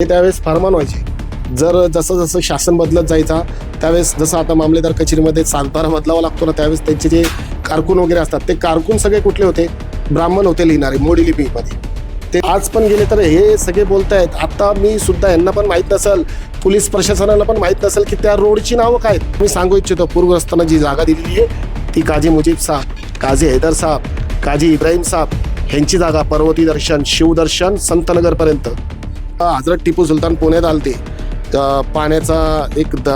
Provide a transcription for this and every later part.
ते त्यावेळेस फारमान व्हायचे जर जसं जसं शासन बदलत जायचा त्यावेळेस जसं आता मामलेदार कचेरीमध्ये सातबारा बदलावा लागतो ना त्यावेळेस त्यांचे जे कारकून वगैरे असतात ते कारकून सगळे कुठले होते? ब्राह्मण होते लिहिणारे मोडी लिपीमध्ये. ते आज पण गेले तर हे सगळे बोलतायत. आता मी सुद्धा यांना पण माहीत नसेल पोलीस प्रशासनाला पण माहीत नसेल की त्या रोडची नावं काय आहेत. मी सांगू इच्छितो पूरग्रस्तांना जी जागा दिलेली आहे ती काजी मुजीब साहेब काजी हैदर साहेब काजी इब्राहिम साहेब ह्यांची जागा पर्वती दर्शन शिवदर्शन संतनगरपर्यंत. हजरत टिपू सुलतान पुण्यात आलते. पाण्याचा एक द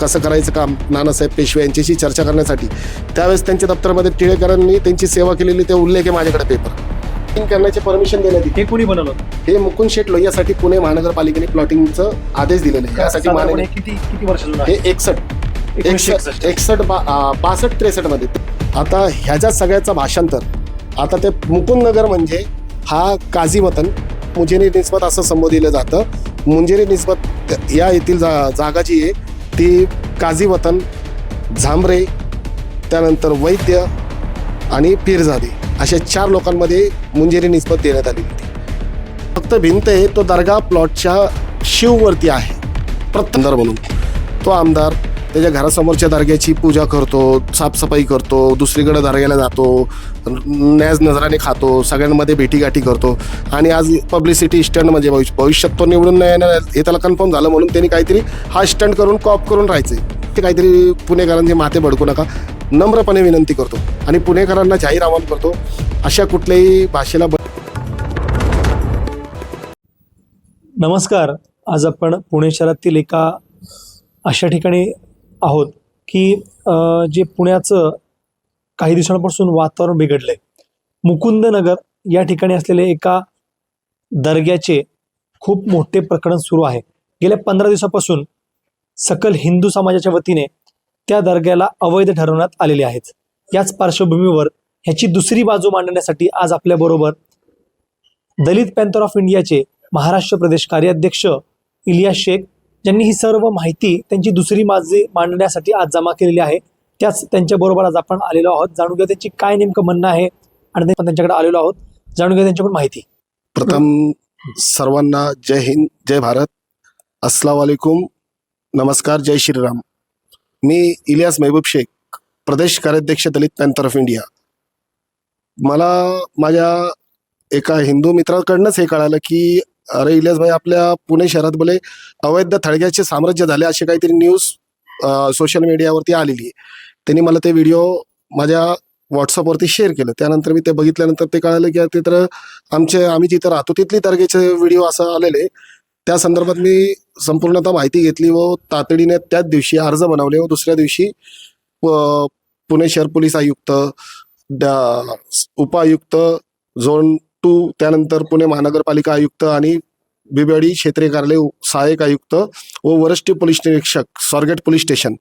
कसं करायचं काम? नानासाहेब पेशवे यांच्याशी चर्चा करण्यासाठी. त्यावेळेस त्यांच्या दप्तरामध्ये टिळेकरांनी त्यांची सेवा केलेली ते उल्लेख आहे माझ्याकडे पेपर करण्याचे परमिशन देण्यात येते हे कोणी बनवलं? हे मुकुंद शेट लोहियासाठी पुणे महानगरपालिकेने प्लॉटिंगचा आदेश दिलेले आहे. यासाठी किती किती वर्ष हे एकसष्ट. एकोणीसशे एकसष्ट. बासष्ट त्रेसष्टमध्ये. आता ह्याच्या सगळ्याचं भाषांतर. आता ते मुकुंद नगर म्हणजे हा काझी वतन मुंजेरी निस्बत असं संबोधिलं जातं. मुंजेरी निस्बत या येथील जा जागा जी आहे ती काझी वतन झांबरे त्यानंतर वैद्य आणि पीरझादे अशा चार लोकांमध्ये मुंजेरी निस्बत देण्यात आली होती. फक्त भिंत आहे तो दर्गा प्लॉटच्या शिववरती आहे. प्रत्यंदर म्हणून. तो आमदार त्याच्या घरासमोरच्या दर्ग्याची पूजा करतो साफसफाई करतो दुसरीकडे दर्ग्याला जातो नॅज नजराने खातो सगळ्यांमध्ये भेटीगाठी करतो. आणि आज पब्लिसिटी स्टंट म्हणजे भविष्य भविष्यात तो निवडून नाही येणार हे त्याला कन्फर्म झालं म्हणून त्यांनी काहीतरी हा स्टंट करून कॉप करून राहायचे ते काहीतरी पुणेकरांचे माथे भडकू नका. नम्रपणे विनंती करतो. आणि पुणेकरांना जाहीर आवाहन करतो अशा कुठल्याही भाषेला नमस्कार. आज आपण पुणे शहरातील एका अशा ठिकाणी आहोत की जे पुण्याचं काही दिवसांपासून वातावरण बिघडलंय. मुकुंद नगर या ठिकाणी असलेले एका दर्ग्याचे खूप मोठे प्रकरण सुरू आहे. गेल्या पंधरा दिवसापासून सकल हिंदू समाजाच्या वतीने त्या दर्ग्याला अवैध ठरवण्यात आलेले आहेत. याच पार्श्वभूमीवर ह्याची दुसरी बाजू मांडण्यासाठी आज आपल्याबरोबर दलित पॅन्थर ऑफ इंडियाचे महाराष्ट्र प्रदेश कार्याध्यक्ष इलिया शेख ज्यांनी ही सर्व माहिती त्यांची दुसरी बाजू मांडण्यासाठी आज जमा केलेली आहे. त्याच त्यांच्याबरोबर आज आपण आलेलो आहोत. जाणून घेऊ त्यांची काय नेमकं म्हणणं आहे आणि त्यांच्याकडे आलेलो आहोत. जाणून घेऊ त्यांच्याकडून माहिती. प्रथम सर्वांना जय हिंद जय भारत. अस्सलाम वालेकुम नमस्कार जय श्रीराम. मी इलियास महबूब शेख प्रदेश कार्याध्यक्ष दलित पॅन्थर ऑफ इंडिया. मला माझ्या एका हिंदू मित्राकडनंच हे कळालं की अरे इलियास भाई आपल्या पुणे शहरात बोले अवैध थळग्याचे साम्राज्य झाले अशी काहीतरी न्यूज सोशल मीडियावरती आलेली आहे. त्यांनी मला ते व्हिडिओ माझ्या व्हॉट्सअपवरती शेअर केलं. त्यानंतर मी ते बघितल्यानंतर ते कळालं की ते तर आमचे आम्ही जिथं राहतो तिथली दर्गेचे व्हिडिओ असं आलेले त्या संदर्भात मी संपूर्णतः माहिती घेतली व तातडीने त्याच दिवशी अर्ज बनवले व दुसऱ्या दिवशी पुणे शहर पोलीस आयुक्त उपायुक्त झोन टू त्यानंतर पुणे महानगरपालिका आयुक्त आणि बिबेडी क्षेत्रीय कार्यालय सहाय्यक आयुक्त व वरिष्ठ पोलीस निरीक्षक स्वारगेट पोलीस स्टेशन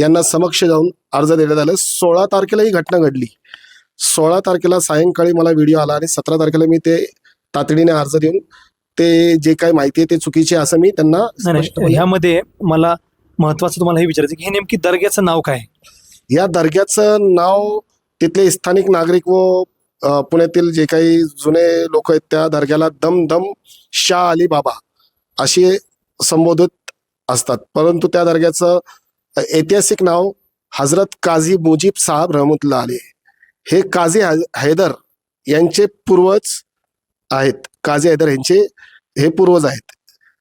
यांना समक्ष जाऊन अर्ज देण्यात आला. सोळा तारखेला ही घटना घडली. सोळा तारखेला सायंकाळी मला व्हिडिओ आला आणि सतरा तारखेला मी ते तातडीने अर्ज देऊन ते जे काही माहिती आहे ते चुकीचे असं मी त्यांना ह्यामध्ये मला महत्वाचं तुम्हाला हे विचारायचं की हे नेमकी दर्ग्याचं नाव काय? या दर्ग्याचं नाव तिथले स्थानिक नागरिक व पुण्यातील जे काही जुने लोक आहेत त्या दर्ग्याला दम दम शाह अली बाबा असे संबोधित असतात. परंतु त्या दर्ग्याचं ऐतिहासिक नाव हजरत काझी मुजीब साहब रहमतुल्ला अली. हे काझी है- हैदर यांचे पूर्वज आहेत. काझी हैदर यांचे हे पूर्वज आहेत.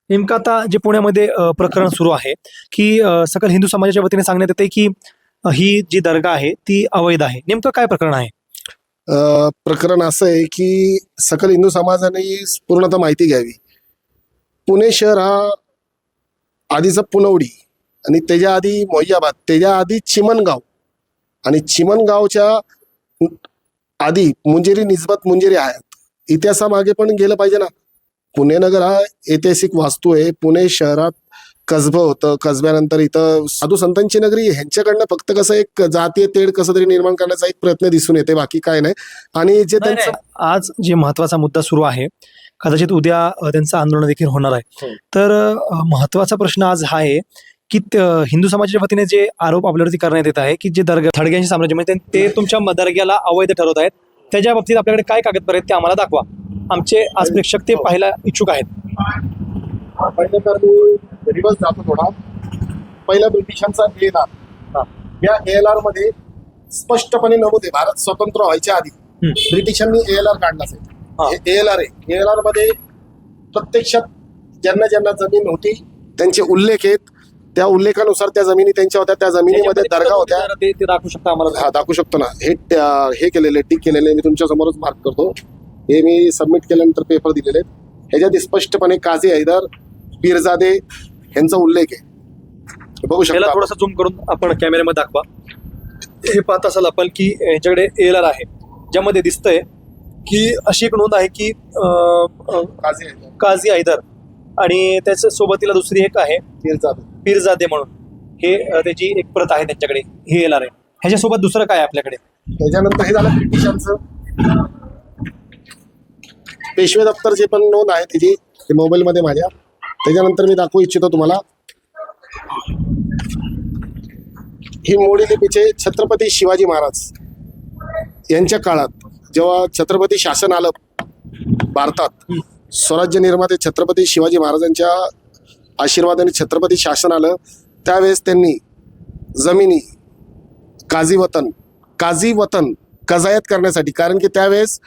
नेमकं आता जे पुण्यामध्ये प्रकरण सुरू आहे की सकल हिंदू समाजाच्या वतीने सांगण्यात येते की ही जी दर्गा आहे ती अवैध आहे. नेमकं काय प्रकरण आहे? प्रकरण असं आहे की सकल हिंदू समाजाने पूर्णतः माहिती घ्यावी. पुणे शहर हा आधीचा पुनवडी आणि त्याच्या आधी मोहियाबाद त्याच्या आधी चिमणगाव आणि चिमणगावच्या आधी मुंजेरी निस्बत मुंजेरी आहेत. इतिहासामागे पण गेलं पाहिजे ना. पुणे नगर हा ऐतिहासिक वास्तू आहे. पुणे शहरात कसबं होतं कसब्यानंतर इथं साधू संतांची नगरी. ह्यांच्याकडनं फक्त कसं एक जातीय तेढ कसं तरी निर्माण करण्याचा एक प्रयत्न दिसून येते बाकी काय नाही आणि जे त्यांचं. आज जे महत्त्वाचा मुद्दा सुरू आहे कदाचित उद्या त्यांचं आंदोलन देखील होणार आहे हो. तर महत्त्वाचा प्रश्न आज हा आहे की हिंदू समाजाच्या वतीने जे आरोप आपल्यावरती करण्यात येत आहे की जे दर्गा थडग्यांचे साम्राज्य म्हणजे ते तुमच्या दर्ग्याला अवैध ठरवत आहेत त्याच्या बाबतीत आपल्याकडे काय कागदपत्र आहेत ते आम्हाला दाखवा आमचे आज प्रेक्षक ते पाहायला इच्छुक आहेत पहिले तर मी रिवर्स जातो थोडा पहिला ब्रिटिशांचा एल आर या एल आरमध्ये स्पष्टपणे नमूद आहे भारत स्वतंत्र व्हायच्या आधी. ब्रिटिशांनी एल आर काढला हा. असेल एल आर आहे. एल आरमध्ये प्रत्यक्षात ज्यांना ज्यांना जमीन होती त्यांचे उल्लेख आहेत. त्या उल्लेखानुसार त्या जमिनी त्यांच्या होत्या. त्या जमिनीमध्ये दर्गा होत्या. ते दाखवू शकता आम्हाला? हा दाखवू शकतो ना. हे हे केलेले टिक केलेले मी तुमच्या समोरच मार्क करतो. हे मी सबमिट केल्यानंतर पेपर दिलेले आहेत. ह्याच्यात स्पष्टपणे काझी हैदर पीरजादे यांचा उल्लेख आहे. बघू याला शकता थोडासा झूम करून आपण कॅमेऱ्यामध्ये दाखवा. हे पाहत असाल आपण की यांच्याकडे एल आर आहे. ज्यामध्ये दिसतंय की अशी एक नोंद आहे की काझी हैदर. आणि त्याच्या सोबतीला दुसरी एक आहे पीरजादे. पीरजादे म्हणून. हे त्याची एक प्रत आहे त्यांच्याकडे. हे एल आर आहे. ह्याच्यासोबत दुसरं काय आहे आपल्याकडे? त्याच्यानंतर हे झालं ब्रिटिशांचं. पेशवे दप्तर जे पण नोंद आहे त्याची मोबाईलमध्ये माझ्या. त्याच्यानंतर मी दाखवू इच्छितो तुम्हाला. ही मोडी लिपीचे छत्रपती शिवाजी महाराज यांच्या काळात जेव्हा छत्रपती शासन आलं भारतात स्वराज्य निर्माते छत्रपती शिवाजी महाराजांच्या आशीर्वादाने छत्रपती शासन आलं त्यावेळेस त्यांनी जमिनी काझी वतन काझी वतन कजायत करण्यासाठी कारण की त्यावेळेस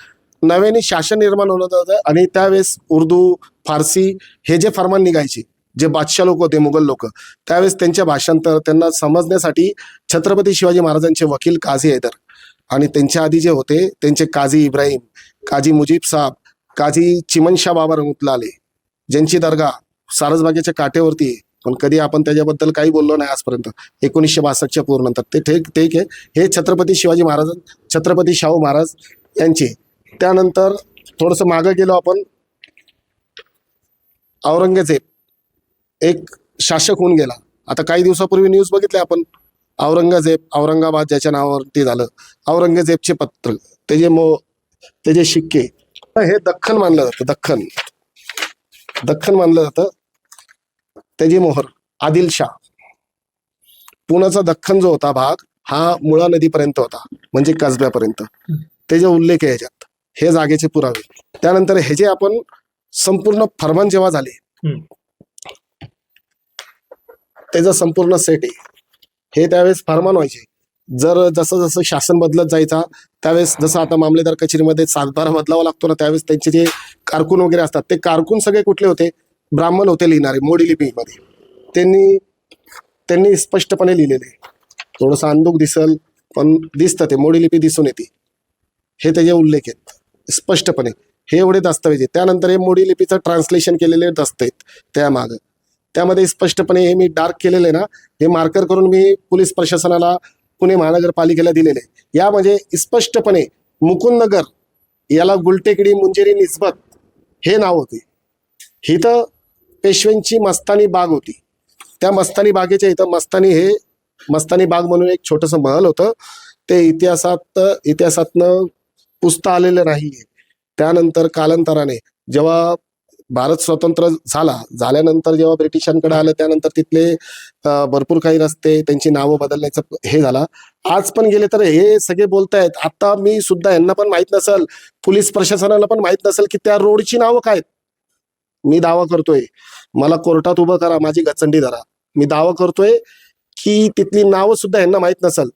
नव्याने शासन निर्माण होत होतं आणि त्यावेळेस उर्दू फारसी हे जे फरमान निघायचे जे बादशाह लोक होते मुघल लोक त्यावेळेस त्यांच्या भाषांतर त्यांना समजण्यासाठी छत्रपती शिवाजी महाराजांचे वकील काझी हैदर आणि त्यांच्या आधी जे होते त्यांचे काझी इब्राहिम काझी मुजीब साहब काझी चिमनशाह बाबा रंगुतलाले ज्यांची दर्गा सारसबागेच्या काठेवरती आहे. पण कधी आपण त्याच्याबद्दल काही बोललो नाही आजपर्यंत. एकोणीसशे बासष्टच्या पूर्णंतर ते ठीक ठीक आहे. हे छत्रपती शिवाजी महाराज छत्रपती शाहू महाराज यांचे त्यानंतर थोडंसं मागं गेलो आपण. औरंगजेब एक शासक होऊन गेला. आता काही दिवसापूर्वी न्यूज बघितली आपण. औरंगजेब औरंगाबाद ज्याच्या नावावरती झालं. औरंगजेबचे पत्र त्याचे मो त्याचे शिक्के हे दख्खन मानलं जातं दख्खन. दख्खन मानलं जातं. त्याची मोहर आदिलशाह पुण्याचा दख्खन जो होता भाग हा मुळा नदीपर्यंत होता म्हणजे कसब्यापर्यंत. त्याचे उल्लेख आहे याच्यात हे जागेचे पुरावे. त्यानंतर हे जे आपण संपूर्ण फरमान जेव्हा झाले. त्याचा संपूर्ण सेट आहे. हे त्यावेळेस फरमान व्हायचे. जर जसं जसं शासन बदलत जायचा त्यावेळेस जसं आता मामलेदार कचेरीमध्ये सातबारा बदलावा लागतो ना त्यावेळेस त्यांचे जे कारकून वगैरे असतात ते कारकून सगळे कुठले होते? ब्राह्मण होते लिहिणारे मोडी लिपीमध्ये त्यांनी त्यांनी स्पष्टपणे लिहिलेले. थोडंसं अंदूक दिसल पण दिसतं ते मोडी लिपी दिसून येते. हे त्याचे उल्लेख आहेत. स्पष्टपणे. हे एवढे दस्तावेज आहेत. त्यानंतर हे मोडी लिपीचं ट्रान्सलेशन केलेले दस्त आहेत. त्यामागं. त्यामध्ये स्पष्टपणे हे मी डार्क केलेले ना हे मार्कर करून मी पोलीस प्रशासनाला पुणे महानगरपालिकेला दिलेले. यामध्ये म्हणजे स्पष्टपणे मुकुंदनगर याला गुलटेकडी मुंजेरी निस्बत हे नाव होते. इथं पेशव्यांची मस्तानी बाग होती. त्या मस्तानी बागेच्या इथं मस्तानी हे मस्तानी बाग म्हणून एक छोटंसं महल होतं. ते इतिहासात इतिहासातनं पुसता आलेलं नाही त्यानंतर कालांतराने जेव्हा भारत स्वतंत्र झाला झाल्यानंतर जेव्हा ब्रिटिशांकडे आलं त्यानंतर तिथले भरपूर काही रस्ते त्यांची नावं बदलण्याचं हे झाला. आज पण गेले तर हे सगळे बोलतायत. आता मी सुद्धा यांना पण माहीत नसेल पोलीस प्रशासनाला पण माहीत नसेल की त्या रोडची नावं काय मी दावा करतोय मला कोर्टात उभं करा माझी गचंडी धरा. मी दावा करतोय की तिथली नावं सुद्धा यांना माहीत नसल.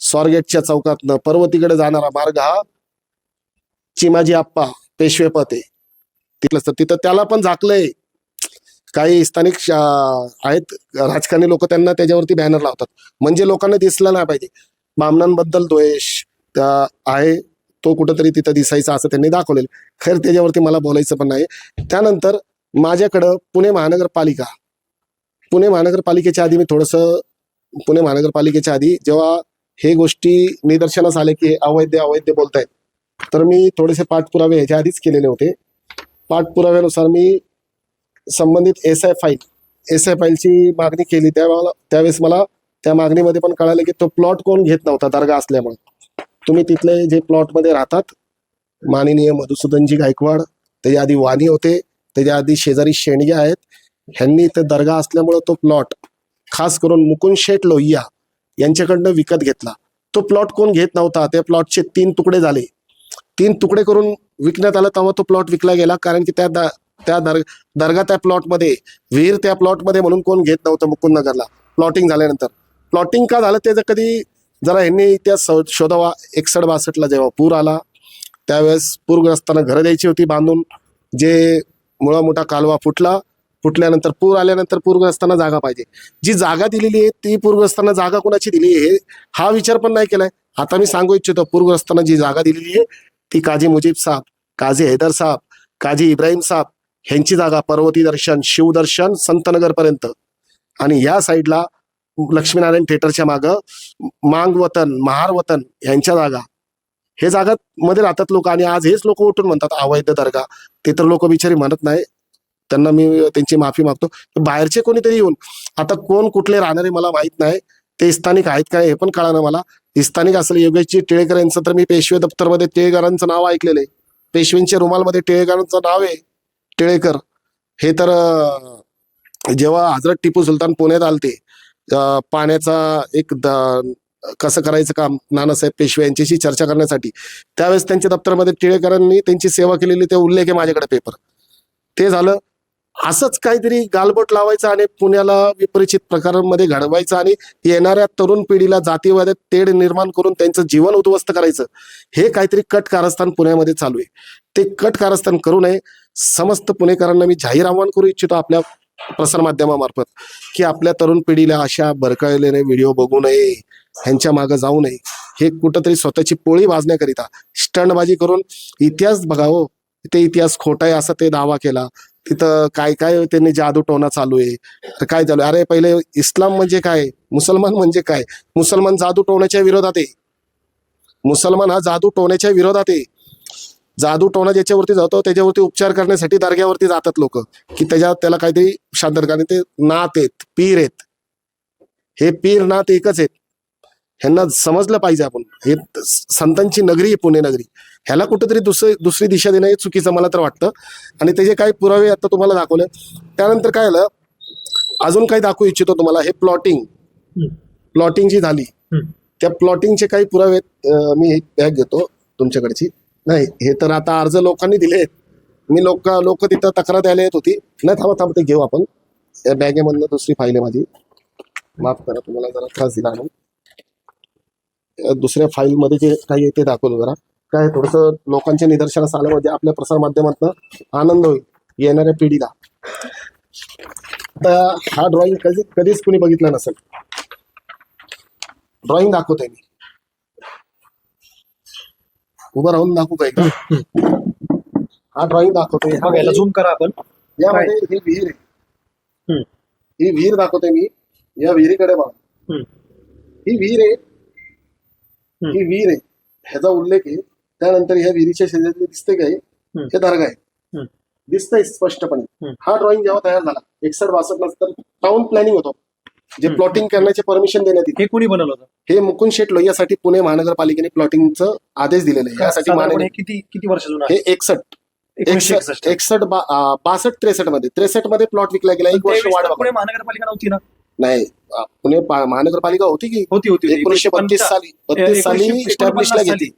स्वारगेटच्या चौकातनं पर्वतीकडे जाणारा मार्ग हा चिमाजी आप्पा आहे तिथलं तर तिथं त्याला पण झाकलंय. काही स्थानिक शा- आहेत राजकारणी लोक त्यांना त्याच्यावरती बॅनर लावतात. म्हणजे लोकांना दिसलं नाही पाहिजे. बामणांबद्दल द्वेष त्या आहे तो कुठंतरी तिथं दिसायचा असं त्यांनी दाखवलेलं. खैर त्याच्यावरती मला बोलायचं पण नाही. त्यानंतर माझ्याकडं पुणे महानगरपालिका. पुणे महानगरपालिकेच्या आधी मी थोडंसं पुणे महानगरपालिकेच्या आधी जेव्हा हे गोष्टी निदर्शनास आले की अवैध अवैध बोलतायत तर मी थोडेसे पाठपुरावे ह्याच्या आधीच केलेले होते. पाठपुराव्यानुसार मी संबंधित S I file S I फाईलची मागणी केली. त्यावेळेला त्यावेळेस मला त्या मागणीमध्ये पण कळालं की तो प्लॉट कोण घेत नव्हता दर्गा असल्यामुळे. तुम्ही तिथले जे प्लॉटमध्ये राहतात माननीय मधुसूदनजी गायकवाड त्याच्या आधी वाणी होते त्याच्या आधी शेजारी शेंडगे आहेत ह्यांनी ते दर्गा असल्यामुळं तो प्लॉट खास करून मुकुंद शेठ लोहिया यांच्याकडनं विकत घेतला. तो प्लॉट कोण घेत नव्हता त्या प्लॉटचे तीन तुकडे झाले. तीन तुकडे करून विकण्यात आला तेव्हा तो प्लॉट विकला गेला. कारण की त्या दा- त्या दर दर्गा त्या प्लॉटमध्ये विहीर त्या प्लॉटमध्ये म्हणून कोण घेत नव्हतं मुकुंदनगरला. प्लॉटिंग झाल्यानंतर. प्लॉटिंग का झालं ते जर कधी जरा ह्यांनी इतिहास शोधावा. एकसठ बासष्टला जेव्हा पूर आला त्यावेळेस पूरग्रस्तांना घरं द्यायची होती बांधून. जे मुळा मोठा कालवा फुटला फुटल्यानंतर पूर आल्यानंतर पूरग्रस्तांना जागा पाहिजे. जी जागा दिलेली आहे ती पूरग्रस्तांना जागा कोणाची दिली आहे हा विचार पण नाही केलाय. आता मी सांगू इच्छितो पूरग्रस्तांना जी जागा दिलेली आहे ती काझी मुजीब साहेब काझी हैदर साहेब काझी इब्राहिम साहेब ह्यांची जागा पर्वती दर्शन शिवदर्शन संतनगर पर्यंत. आणि या साईडला लक्ष्मीनारायण थिएटरच्या मागं मांग वतन महार वतन ह्यांच्या जागा. हे जागा मध्ये राहतात लोक आणि आज हेच लोक उठून म्हणतात अवैध दर्गा. ते तर लोक बिचारी म्हणत नाही. त्यांना मी त्यांची माफी मागतो. बाहेरचे कोणीतरी येऊन आता कोण कुठले राहणारे मला माहीत नाही. ते स्थानिक आहेत काय हे पण कळा ना मला स्थानिक असले योगेशजी टिळेकर यांचं तर मी पेशवे दप्तरमध्ये टिळेकरांचं नाव ऐकलेलं आहे. पेशवींच्या रुमालमध्ये टिळेकरांचं नाव आहे. टिळेकर. हे तर जेव्हा हजरत टिपू सुलतान पुण्यात आलते पाण्याचा एक द- कसं करायचं काम नानासाहेब पेशवे यांच्याशी चर्चा करण्यासाठी त्यावेळेस त्यांच्या दप्तरामध्ये टिळेकरांनी त्यांची सेवा केलेली ते उल्लेख आहे माझ्याकडे पेपर ते झालं. असंच काहीतरी गालबोट लावायचं आणि पुण्याला विपरिचित प्रकारांमध्ये घडवायचं आणि येणाऱ्या तरुण पिढीला जातीवादात तेढ निर्माण करून त्यांचं जीवन उद्ध्वस्त करायचं. हे काहीतरी कट कारस्थान पुण्यामध्ये चालू आहे. ते कट कारस्थान करू नये. समस्त पुणेकरांना मी जाहीर आव्हान करू इच्छितो आपल्या प्रसारमाध्यमामार्फत की आपल्या तरुण पिढीला अशा भरकळलेले व्हिडिओ बघू नये. ह्यांच्या मागे जाऊ नये. हे कुठंतरी स्वतःची पोळी वाजण्याकरिता स्टंटबाजी करून इतिहास बघावं. ते इतिहास खोटा आहे असा ते दावा केला. तिथं काय काय त्यांनी जादू टोना चालू आहे? तर काय चालू अरे पहिले इस्लाम म्हणजे काय? मुसलमान म्हणजे काय? मुसलमान जादू टोण्याच्या विरोधात आहे. मुसलमान हा जादू टोण्याच्या विरोधात आहे. जादू टोना ज्याच्यावरती जातो त्याच्यावरती उपचार करण्यासाठी दर्ग्यावरती जातात लोक. की त्याच्या त्याला काहीतरी शांत ते नात आहेत पीर आहेत. हे पीर नात एकच आहेत. ह्यांना समजलं पाहिजे आपण. हे संतांची नगरी आहे पुणे नगरी. ह्याला कुठेतरी दुसरी दुसरी दिशा देणं हे चुकीचं मला तर वाटतं. आणि त्याचे काही पुरावे आता तुम्हाला दाखवले त्यानंतर काय झालं अजून काही दाखवू इच्छितो तुम्हाला. हे प्लॉटिंग. प्लॉटिंग जी झाली. त्या प्लॉटिंगचे काही पुरावे मी एक बॅग घेतो तुमच्याकडची. नाही हे तर आता अर्ज लोकांनी दिले मी लोक लोक तिथं तक्रार द्यायला येत होती. नाही थांबा थांबा ते घेऊ आपण. या बॅगेमधनं दुसरी फाईल आहे माझी. माफ करा तुम्हाला जरा त्रास दिला म्हणून. दुसऱ्या फाईलमध्ये जे काही ते दाखवलं जरा. काय थोडस लोकांच्या निदर्शनास आलं म्हणजे आपल्या प्रसार माध्यमातून आनंद होईल येणाऱ्या पिढीला. तर हा ड्रॉइंग कधी कधीच कुणी बघितला नसेल. ड्रॉइंग दाखवतोय मी. उभं राहून दाखवू का एकदा? हा ड्रॉइंग दाखवतोय. याला झूम करा आपण. यामध्ये ही विहीर आहे. ही विहीर दाखवतोय मी. या विहिरीकडे बघा. ही विहीर आहे. ही विहीर आहे. ह्याचा उल्लेख आहे. त्यानंतर ह्या विहिरीच्या शेजारी दिसते काय. हे दर्गा आहे. दिसतंय स्पष्टपणे. हा ड्रॉइंग जेव्हा तयार झाला एकसठ बासष्ट नंतर टाउन प्लॅनिंग होतो. जे. प्लॉटिंग करण्याचे परमिशन देण्यात येते. हे कोणी बनवलं होतं? हे मुकुंद शेट लोहियासाठी पुणे महानगरपालिकेने प्लॉटिंगचा आदेश दिलेला आहे. यासाठी किती किती वर्ष जुनं हे आहे एकसष्ट. एकसष्ट बासष्ट त्रेसष्टमध्ये त्रेसष्टमध्ये प्लॉट विकला गेला. एक वर्ष वाढ. पुणे महानगरपालिका नव्हती ना? नाही पुणे महानगरपालिका होती की? होती होती एकोणीसशे बत्तीस साली बत्तीस साली इस्टॅब्लिशला घेतली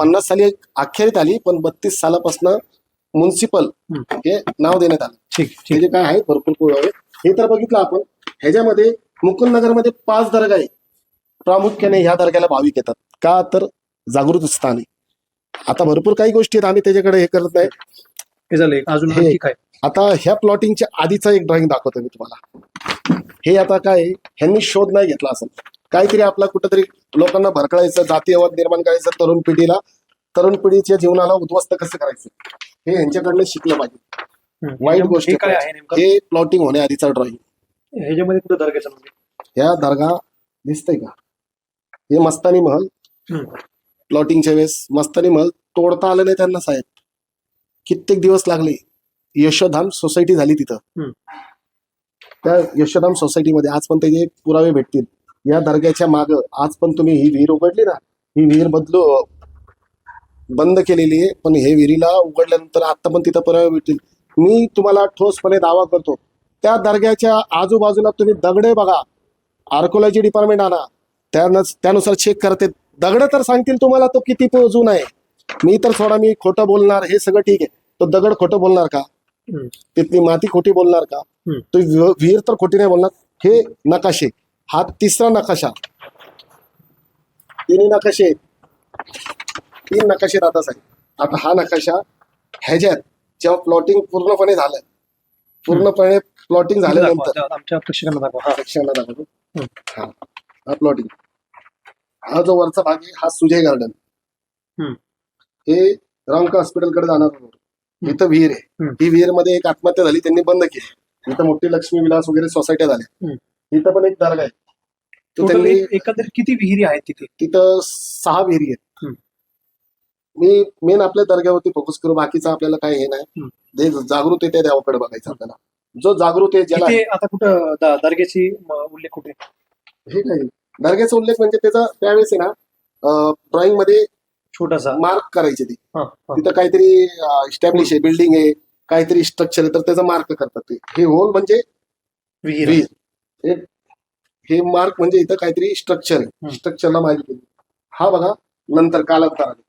पन्नास साली अखेरीत आली पण बत्तीस सालापासून म्युन्सिपल. हे नाव देण्यात आलं. ठीक ठीक. त्याचे काय आहे भरपूर हे तर बघितलं आपण. ह्याच्यामध्ये मुकुंदनगरमध्ये पाच दर्गा आहे प्रामुख्याने ह्या दर्ग्याला भाविक येतात. का तर जागृत स्थान. आहे आता भरपूर काही गोष्टी आहेत. आम्ही त्याच्याकडे हे करत नाही. हे. अजून हे- काय? आता ह्या प्लॉटिंगच्या आधीचा एक ड्रॉइंग दाखवतो मी तुम्हाला. हे आता काय ह्यांनी शोध नाही घेतला असेल. काहीतरी आपला कुठंतरी लोकांना भरकळायचं जातीयवाद निर्माण करायचं तरुण पिढीला तरुण पिढीच्या जीवनाला उद्ध्वस्त कसं करायचं? हे यांच्याकडनं शिकलं पाहिजे. वाईट गोष्ट हे काय आहे नेमकं हे प्लॉटिंग होण्याआधीचा ड्रॉइंग ह्याच्यामध्ये कुठं ह्या दर्गा दिसतंय का? हे मस्तानी महल. प्लॉटिंगच्या वेळेस मस्तानी महल तोडता आलं नाही त्यांना साहेब. कित्येक दिवस लागले. यशोधाम सोसायटी झाली तिथं. त्या यशोधाम सोसायटीमध्ये आज पण त्याचे पुरावे भेटतील या दर्ग्याच्या माग आज पण तुम्ही ही विहीर उघडली ना? ही विहीर बदलू बंद केलेली आहे पण हे विहिरीला उघडल्यानंतर आता पण तिथं पुरावे भेटतील. मी तुम्हाला ठोसपणे दावा करतो त्या दर्ग्याच्या आजूबाजूला तुम्ही दगडे बघा. आर्कोलॉजी डिपार्टमेंट आणा. त्यानुसार चेक करते. दगड तर सांगतील तुम्हाला तो किती प- जुना आहे. मी तर थोडा मी खोटं बोलणार हे सगळं ठीक आहे. तो दगड खोटं बोलणार का. तिथली माती खोटी बोलणार का. तो विहीर तर खोटी नाही बोलणार. हे नकाशे. हा तिसरा नकाशा. तिन्ही नकाशे. तीन नकाशे आता साहेब. आता हा नकाशा ह्याच्यात जेव्हा प्लॉटिंग पूर्णपणे झालं. पूर्णपणे प्लॉटिंग झाल्यानंतर. दाखवा, आमच्या प्रेक्षकांना दाखवा. हा. दाखवतो. हा. हा प्लॉटिंग हा जो वरचा भाग आहे हा सुजय गार्डन. हे रामका हॉस्पिटलकडे जाणार इथं विहीर आहे. ही विहीरमध्ये एक आत्महत्या झाली त्यांनी बंद केली. इथं मोठी लक्ष्मी विलास वगैरे सोसायट्या झाल्या. इथं पण एक दर्गा आहे. तो त्यांनी एकंदरीत किती विहिरी आहेत तिथे? तिथं सहा विहिरी आहेत. मी मेन आपल्या दर्ग्यावरती फोकस करू बाकीचं आपल्याला काय हे नाही. जे जागृत आहे त्या देवाकडे बघायचं आपल्याला. जो जागृत आहे ज्याला आता कुठं दर्ग्याची उल्लेख कुठे? हे नाही दर्ग्याचा उल्लेख म्हणजे त्याचा त्यावेळेस आहे ना ड्रॉइंगमध्ये छोटासा. मार्क करायचे ते. हा, हा. तिथं काहीतरी इस्टॅब्लिश आहे बिल्डिंग आहे काहीतरी स्ट्रक्चर आहे तर त्याचा मार्क करतात ते. हे होल म्हणजे विहीर. विहीर. हे हे मार्क म्हणजे इथं काहीतरी स्ट्रक्चर आहे. स्ट्रक्चरला माहिती हा बघा नंतर कालांतराने.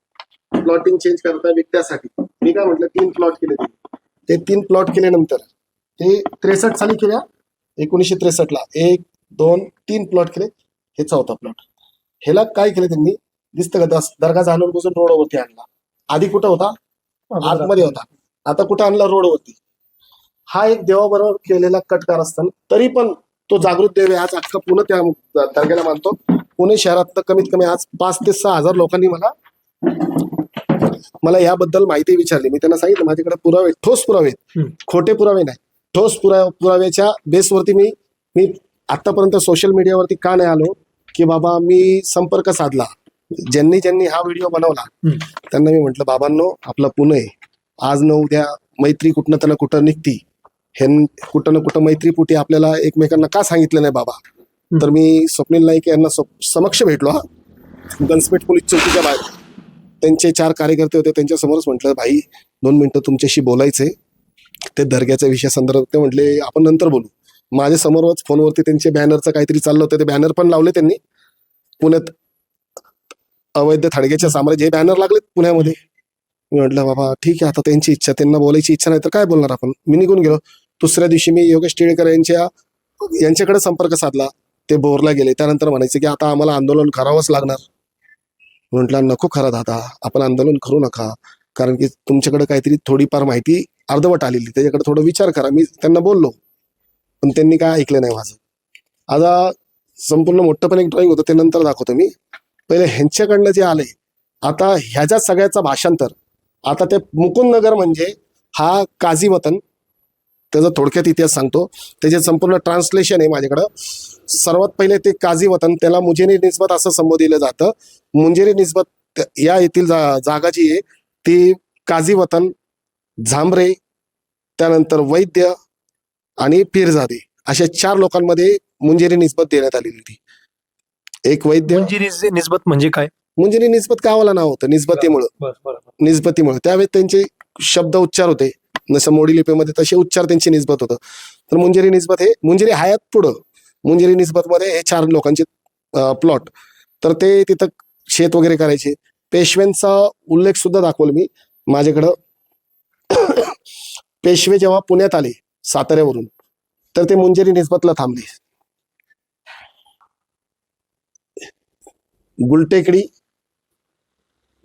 प्लॉटिंग चेंज करता विकण्यासाठी मी काय म्हटलं तीन प्लॉट केले ते. ते तीन प्लॉट केल्यानंतर ते त्रेसष्ट साली केल्या एकोणीसशे त्रेसष्ट ला एक दोन तीन प्लॉट केले. हे चौथा प्लॉट ह्याला काय केलं त्यांनी? दिसतं का? दर्गा झालून बसून रोडवरती आणला. आधी कुठं होता? आतमध्ये होता. आता कुठं आणला? रोडवरती हा एक देवाबरोबर केलेला कटकार असताना तरी पण तो जागृत देव आज अख्खा पुणे त्या दर्ग्याला मानतो. पुणे शहरात तर कमीत कमी आज पाच ते सहा हजार लोकांनी मला मला याबद्दल माहिती विचारली. मी त्यांना सांगितलं माझ्याकडे पुरावे ठोस पुरावे. खोटे पुरावे नाही. ठोस पुरा पुराव्याच्या बेसवरती मी मी आतापर्यंत सोशल मीडियावरती का नाही आलो की बाबा मी संपर्क साधला. ज्यांनी ज्यांनी हा व्हिडिओ बनवला. त्यांना मी म्हंटल बाबांनो आपलं पुणे आज न उद्या मैत्री कुठनं त्यांना कुठं निघती? हे कुठं ना कुठं मैत्रीपुटी आपल्याला एकमेकांना का सांगितलं नाही बाबा? तर मी स्वप्नील नाईक यांना सम- समक्ष भेटलो हा. गन्सपेठ पोलीस चौकीच्या बाहेर. त्यांचे चार कार्यकर्ते होते. त्यांच्या समोरच म्हटलं भाई दोन मिनिटं तुमच्याशी बोलायचंय. ते दर्ग्याच्या विषया संदर्भात ते म्हटले आपण नंतर बोलू. माझ्या समोरच फोनवरती त्यांचे बॅनरचं काहीतरी चाललं होतं. ते बॅनर पण लावले त्यांनी. पुण्यात अवैध थाडग्याच्या साम्राज्य हे बॅनर लागले पुण्यामध्ये. मी म्हटलं बाबा ठीक आहे आता त्यांची इच्छा त्यांना बोलायची इच्छा नाही तर काय बोलणार आपण? मी निघून गेलो. दुसऱ्या दिवशी मी योगेश टिळेकर यांच्या यांच्याकडे संपर्क साधला. ते बोरला गेले. त्यानंतर म्हणायचे की आता आम्हाला आंदोलन करावंच लागणार. म्हटलं नको खरं दादा आपण आंदोलन करू नका. कारण की तुमच्याकडे काहीतरी थोडीफार माहिती अर्धवट आलेली. त्याच्याकडे थोडं विचार करा. मी त्यांना बोललो. पण त्यांनी काय ऐकलं नाही माझं. आता संपूर्ण मोठं पण एक ड्रॉइंग होतं ते नंतर दाखवतो मी. पहिले ह्यांच्याकडनं जे आले आता ह्याच्या सगळ्याचं भाषांतर आता ते मुकुंद नगर म्हणजे हा काझी वतन त्याचा थोडक्यात इतिहास सांगतो. त्याचे संपूर्ण ट्रान्सलेशन आहे माझ्याकडं. सर्वात पहिले ते काझी वतन त्याला मुजेरी निस्बत असं संबोधिलं जातं. मुंजेरी निस्बत या येथील जा, जागा जी आहे ती काझी वतन झांबरे त्यानंतर वैद्य आणि पीरझादे अशा चार लोकांमध्ये मुंजेरी निस्बत देण्यात आलेली होती. एक वैद्य मंजिरी निस्बत म्हणजे काय? मुंजेरी निस्बत गावाला नाव होतं? निस्बतीमुळं. निस्बतीमुळे. त्यावेळेस त्यांचे शब्द उच्चार होते. जसं मोडी लिपीमध्ये तसे उच्चार त्यांची निस्बत होतं. तर मुंजेरी निस्बत हे मुंजेरी हयात पुढं. मुंजेरी निस्बतमध्ये हे चार लोकांचे प्लॉट तर ते तिथं शेत वगैरे करायचे. पेशव्यांचा उल्लेख सुद्धा दाखवला मी माझ्याकडं. पेशवे जेव्हा पुण्यात आले साताऱ्यावरून तर ते मुंजेरी निस्बतला थांबले. गुलटेकडी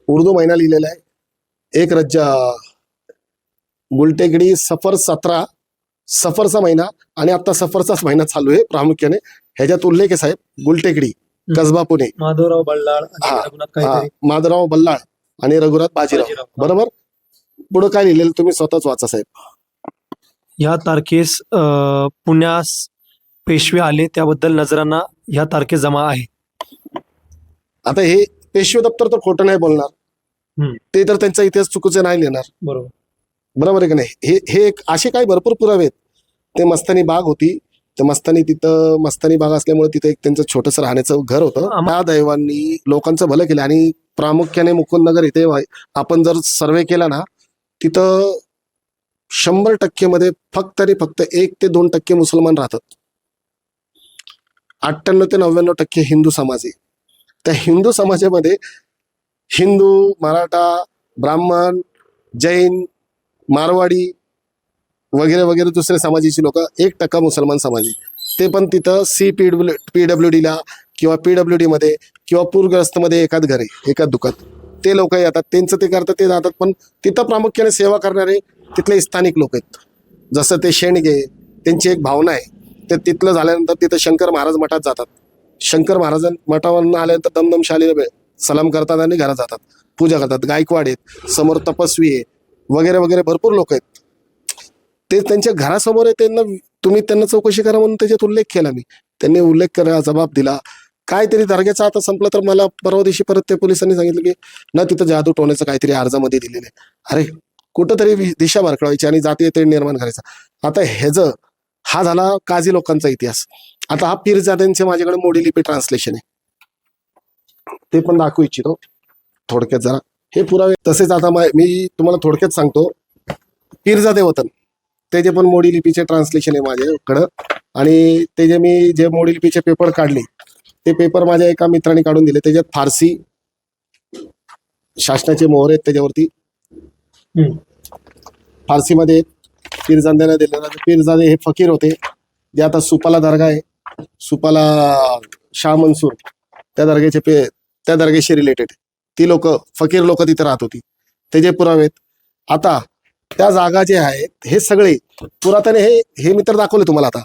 उर्दू महिना लिहिलेला आहे. एक रज्जा. गुलटेकडी सफर सतरा सफरचा महिना आणि आता सफरचाच महिना चालू आहे प्रामुख्याने. ह्याच्यात उल्लेख आहे साहेब गुलटेकडी कसबा पुणे. माधवराव बल्लाळ माधवराव बल्लाळ आणि रघुनाथ बाजीराव. बरोबर? पुढे काय लिहिलेलं तुम्ही स्वतःच वाचा साहेब. ह्या तारखेस पुण्यास पेशवे आले त्याबद्दल नजरांना ह्या तारखे जमा आहे. आता हे पेशवे दप्तर तर खोटं नाही बोलणार. ते तर त्यांचा इतिहास चुकीचं नाही लिहिणार. बरोबर. बरोबर आहे की नाही? हे हे एक असे काही भरपूर पुरावे आहेत. ते मस्तानी बाग होती. तर मस्तानी तिथं मस्तानी बाग असल्यामुळे तिथे एक त्यांचं छोटंसं राहण्याचं घर होतं. त्या दैवांनी लोकांचं भलं केलं आणि प्रामुख्याने मुकुंदनगर इथे आपण जर सर्वे केला ना तिथं शंभर टक्केमध्ये फक्त आणि फक्त एक ते दोन टक्के मुसलमान राहतात. अठ्ठ्याण्णव ते नव्याण्णव टक्के हिंदू समाज आहे. त्या हिंदू समाजामध्ये हिंदू मराठा ब्राह्मण जैन मारवाडी वगैरे वगैरे दुसरे समाजाची लोक एक टक्का मुसलमान समाज आहे. ते पण तिथं C P W P W डीला किंवा पी डब्ल्यू डीमध्ये किंवा पूरग्रस्तमध्ये एकाच घर आहे एकाच दुकान. ते लोक येतात. त्यांचं ते करतात ते जातात. पण तिथं प्रामुख्याने सेवा करणारे तिथले स्थानिक लोक आहेत. जसं ते शेणगे त्यांची एक भावना आहे. ते तिथलं झाल्यानंतर तिथं शंकर महाराज मठात जातात. शंकर महाराजां मठावरून आल्यानंतर दमदम शाली सलाम करतात आणि घरात जातात. पूजा करतात. गायकवाड आहेत समोर तपस्वी आहे वगैरे वगैरे भरपूर लोक आहेत. ते त्यांच्या घरासमोर आहे त्यांना तुम्ही त्यांना चौकशी करा म्हणून त्याच्यात उल्लेख केला मी. त्यांनी उल्लेख करा जबाब दिला. काहीतरी दर्ग्याचा आता संपला तर मला परवा दिवशी परत ते पोलिसांनी सांगितलं की ना तिथं जादू टोण्याचं काहीतरी अर्जामध्ये दिलेलं आहे. अरे कुठंतरी दिशा भरकवायची आणि जातीय ते निर्माण करायचा. आता हेज हा झाला काझी लोकांचा इतिहास. आता हा पीर जात्यांचे माझ्याकडे मोडी लिपी ट्रान्सलेशन आहे. ते पण दाखवू इच्छितो. थोडक्यात जरा. हे पुरावे तसेच आता मा- तुम्हाला थोडक्यात सांगतो. पीरजादे वतन. ते जे पण मोडी लिपीचे ट्रान्सलेशन आहे माझ्याकडं. आणि ते जे मी जे मोडी लिपीचे पेपर काढले ते पेपर माझ्या एका मित्राने काढून दिले. त्याच्यात फारसी शासनाचे मोहर आहेत त्याच्यावरती. फारसीमध्ये पीरजाद्याने दिलेला. पीरजादे हे फकीर होते. जे आता सुपाला दर्गा आहे. सुपाला शाह मनसूर त्या दर्ग्याचे पे त्या दर्ग्याशी रिलेटेड ती लोक फकीर लोक तिथे राहत होती. ते जे पुरावे आता त्या जागा जे आहेत हे सगळे पुरातन हे हे मी तर दाखवले तुम्हाला आता.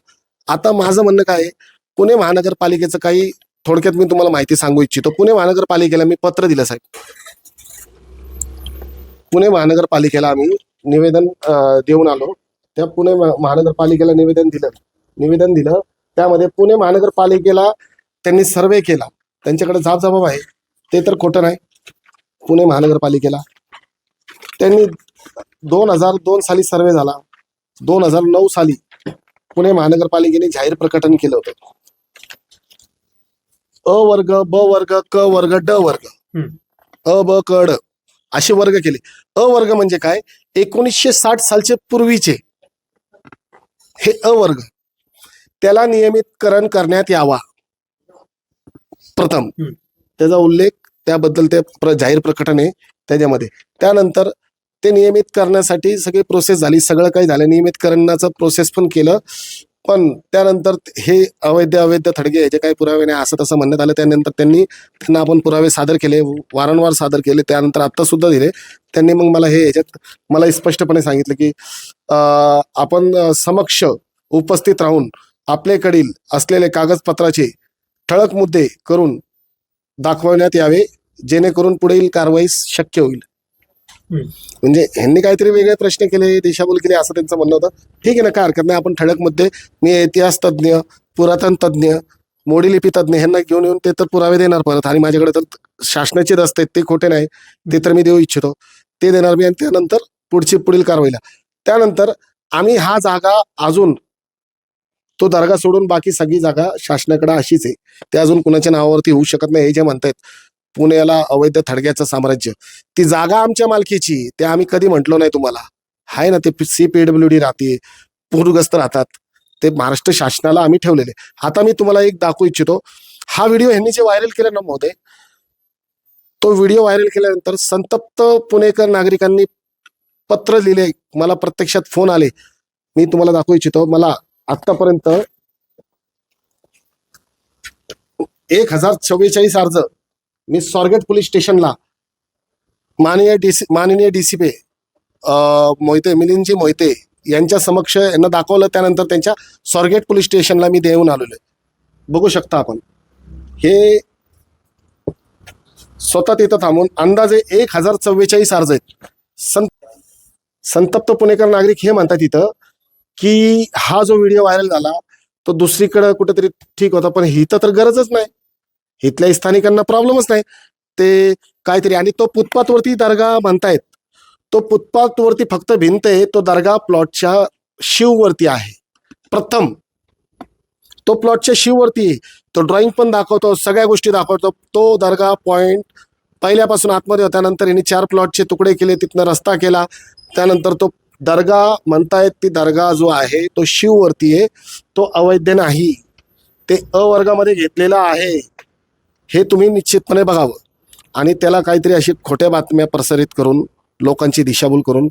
आता माझं म्हणणं काय आहे, पुणे महानगरपालिकेचं काही थोडक्यात मी तुम्हाला माहिती सांगू इच्छितो. पुणे महानगरपालिकेला मी पत्र दिलं साहेब. पुणे महानगरपालिकेला आम्ही निवेदन देऊन आलो. त्या पुणे महानगरपालिकेला निवेदन दिलं. निवेदन दिलं. त्यामध्ये पुणे महानगरपालिकेला त्यांनी सर्वे केला. त्यांच्याकडे जबाब आहे. ते तर खोटं नाही. पुणे महानगरपालिकेला. त्यांनी दोन हजार दोन साली सर्वे झाला. दोन हजार नऊ साली पुणे महानगरपालिकेने जाहीर प्रकटन केलं होतं. अ वर्ग ब वर्ग क वर्ग ड वर्ग. अ ब क ड. असे वर्ग केले. अ वर्ग म्हणजे काय? एकोणीसशे साठ सालचे पूर्वीचे. हे अ वर्ग. त्याला नियमितकरण करण्यात यावा. प्रथम. त्याचा उल्लेख त्याबद्दल ते प्र- जाहीर प्रकटन आहे त्याच्यामध्ये. त्यानंतर ते नियमित करण्यासाठी सगळी प्रोसेस झाली. सगळं काही झालं. नियमितकरणाचं प्रोसेस पण केलं. पण त्यानंतर हे अवैध अवैध थडगे ह्याचे काही पुरावे नाही असं तसं म्हणण्यात आलं त्यानंतर त्यांनी त्यांना आपण पुरावे सादर केले वारंवार सादर केले. त्यानंतर आत्ता सुद्धा दिले. त्यांनी मग मला हे ह्याच्यात मला स्पष्टपणे सांगितलं की आपण समक्ष उपस्थित राहून आपल्याकडील असलेले कागदपत्राचे ठळक मुद्दे करून दाखवण्यात यावे जेणेकरून पुढील कारवाई शक्य होईल. म्हणजे ह्यांनी काहीतरी वेगळे प्रश्न केले दिशाभूल केली असं त्यांचं म्हणणं होतं. ठीक आहे ना काय हरकत नाही आपण ठळक मुद्दे मी इतिहास तज्ज्ञ पुरातन तज्ज्ञ मोडी लिपी तज्ज्ञ ह्यांना घेऊन येऊन ते तर पुरावे देणार परत. आणि माझ्याकडे तर शासनाचे रस्ते आहेत ते खोटे नाही ते तर मी देऊ इच्छितो. ते देणार मी आणि त्यानंतर पुढची पुढील कारवाईला. त्यानंतर आम्ही हा जागा अजून तो दर्गा सोडून बाकी सगळी जागा शासनाकडे अशीच आहे. ते अजून कुणाच्या नावावरती होऊ शकत नाही हे जे म्हणतायत पुण्याला अवैध थडग्याचं साम्राज्य. ती जागा आमच्या मालकीची ते आम्ही कधी म्हटलो नाही तुम्हाला. आहे ना ते सी पीडब्ल्यू डी राहते पूरग्रस्त राहतात. ते महाराष्ट्र शासनाला आम्ही ठेवलेले. आता मी तुम्हाला एक दाखवू इच्छितो. हा व्हिडिओ ह्यांनी जे व्हायरल केला ना महोदय तो व्हिडिओ व्हायरल केल्यानंतर संतप्त पुणेकर नागरिकांनी पत्र लिहिले मला प्रत्यक्षात फोन आले. मी तुम्हाला दाखवू इच्छितो मला आतापर्यंत एक हजार चव्वेचाळीस अर्ज मी स्वारगेट पोलीस स्टेशनला माननीय डीसी माननीय डीसीपी मोहिते मिलिंदजी मोहिते यांच्या समक्ष यांना दाखवलं त्यानंतर त्यांच्या स्वारगेट पोलीस स्टेशनला मी देऊन आलेलो आहे. बघू शकता आपण. हे स्वतः तिथं थांबून अंदाजे एक हजार चव्वेचाळीस अर्ज आहेत. संत संतप्त पुणेकर नागरिक हे म्हणतात तिथं की हा जो व्हिडिओ व्हायरल झाला तो दुसरीकडे कुठेतरी ठीक होता पण हिथं तर गरजच नाही. इथल्या स्थानिकांना प्रॉब्लेमच नाही. ते काहीतरी आणि तो फुटपाथवरती दर्गा म्हणतायत. तो फुटपाथवरती फक्त भिंत आहे तो दर्गा प्लॉटच्या शिववरती आहे. प्रथम तो प्लॉटच्या शिववरती तो ड्रॉइंग पण दाखवतो सगळ्या गोष्टी दाखवतो. तो दर्गा पॉइंट पहिल्यापासून आतमध्ये होता त्यानंतर यांनी चार प्लॉटचे तुकडे केले तिथनं रस्ता केला. त्यानंतर तो दर्गा म्हणतायत ती दर्गा जो आहे तो शिववरती आहे तो अवैध नाही. ते अवर्गामध्ये घेतलेला आहे हे तुम्ही निश्चितपणे बघावं. आणि त्याला काहीतरी अशी खोट्या बातम्या प्रसारित करून लोकांची दिशाभूल करून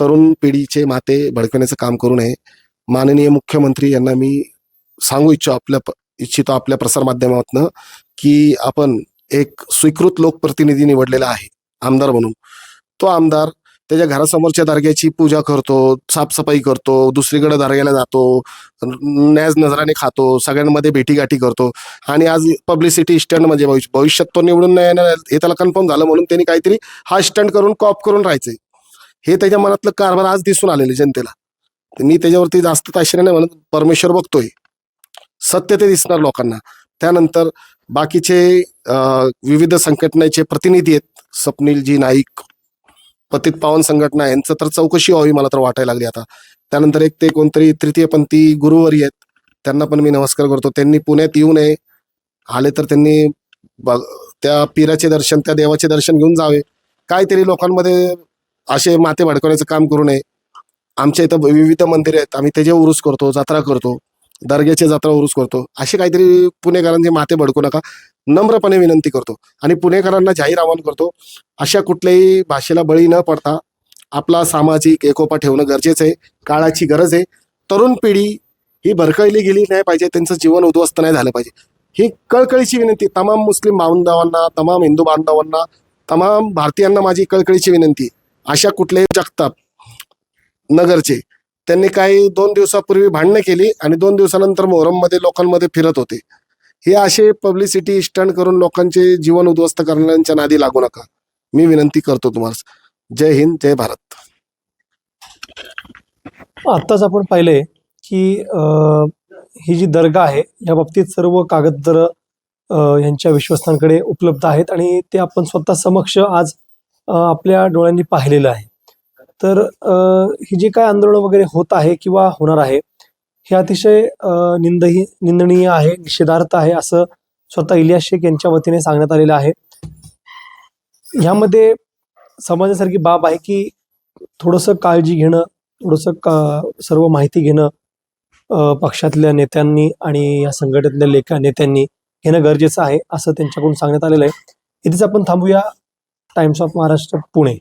तरुण पिढीचे माते भडकवण्याचं काम करू नये. माननीय मुख्यमंत्री यांना मी सांगू इच्छो आपल्या प- इच्छितो आपल्या प्रसारमाध्यमातनं की आपण एक स्वीकृत लोकप्रतिनिधी निवडलेला आहे आमदार म्हणून. तो आमदार त्याच्या घरासमोरच्या दर्ग्याची पूजा करतो साफसफाई करतो दुसरीकडे दर्ग्याला जातो न्याज नजराने खातो सगळ्यांमध्ये भेटीगाठी करतो. आणि आज पब्लिसिटी स्टंट म्हणजे भविष्य भविष्यात तो निवडून नाही येणार हे त्याला कन्फर्म झालं म्हणून त्यांनी काहीतरी हा स्टंट करून कॉप करून राहायचंय. हे त्याच्या मनातलं कारभार आज दिसून आलेले जनतेला. मी त्याच्यावरती जास्त ताशेरे नाही म्हणत परमेश्वर बघतोय. सत्य ते दिसणार लोकांना. त्यानंतर बाकीचे विविध संघटनेचे प्रतिनिधी आहेत स्वप्नीलजी नाईक पतित पावन संघटना यांचं तर चौकशी व्हावी मला तर वाटायला लागली आता. त्यानंतर एक ते कोणतरी तृतीयपंथी गुरुवारी आहेत. त्यांना पण मी नमस्कार करतो. त्यांनी पुण्यात येऊ नये. आले तर त्यांनी त्या पीराचे दर्शन त्या देवाचे दर्शन घेऊन जावे. काहीतरी लोकांमध्ये असे माते भडकवण्याचं काम करू नये. आमच्या इथं विविध मंदिरे आहेत. आम्ही त्याचे उरूस करतो जत्रा करतो. दर्ग्याचे जत्रा उरूस करतो. असे काहीतरी पुणेकरांचे माते भडकू नका. नम्रपणे विनंती करतो. आणि पुणेकरांना जाहीर आवाहन करतो अशा कुठल्याही भाषेला बळी न पडता आपला सामाजिक एकोपा ठेवणं गरजेचं आहे काळाची गरज आहे. तरुण पिढी ही भरकळली गेली नाही पाहिजे त्यांचं जीवन उद्ध्वस्त नाही झालं पाहिजे. ही कळकळीची विनंती तमाम मुस्लिम बांधवांना तमाम हिंदू बांधवांना तमाम भारतीयांना माझी कळकळीची विनंती अशा कुठल्याही जगताप नगरचे त्यांनी काही दोन दिवसापूर्वी भांडणं केली आणि दोन दिवसानंतर मोहरममध्ये लोकांमध्ये फिरत होते. हे असे पब्लिसिटी स्टंट करून लोकांचे जीवन उद्ध्वस्त करण्याच्या नादी लागू नका. मी विनंती करतो तुम्हाला. जय हिंद जय भारत. आत्ताच आपण पाहिले की ही जी दर्गा आहे या बाबतीत सर्व कागदपत्र यांच्या विश्वस्तांकडे उपलब्ध आहेत आणि ते आपण स्वतः समक्ष आज आपल्या डोळ्यांनी पाहिलेलं आहे. तर ही जे काय आंदोलन वगैरे होत आहे किंवा होणार आहे हे अतिशय निंदही निंदनीय आहे निषेधार्थ आहे असं स्वतः इलियास शेख यांच्या वतीने सांगण्यात आलेलं आहे. ह्यामध्ये समाजासारखी बाब आहे की थोडंसं काळजी घेणं थोडंसं का सर्व माहिती घेणं पक्षातल्या नेत्यांनी आणि या संघटनेतल्या लेखा नेत्यांनी घेणं गरजेचं आहे असं त्यांच्याकडून सांगण्यात आलेलं आहे. इथेच आपण थांबूया. Times of Maharashtra Pune.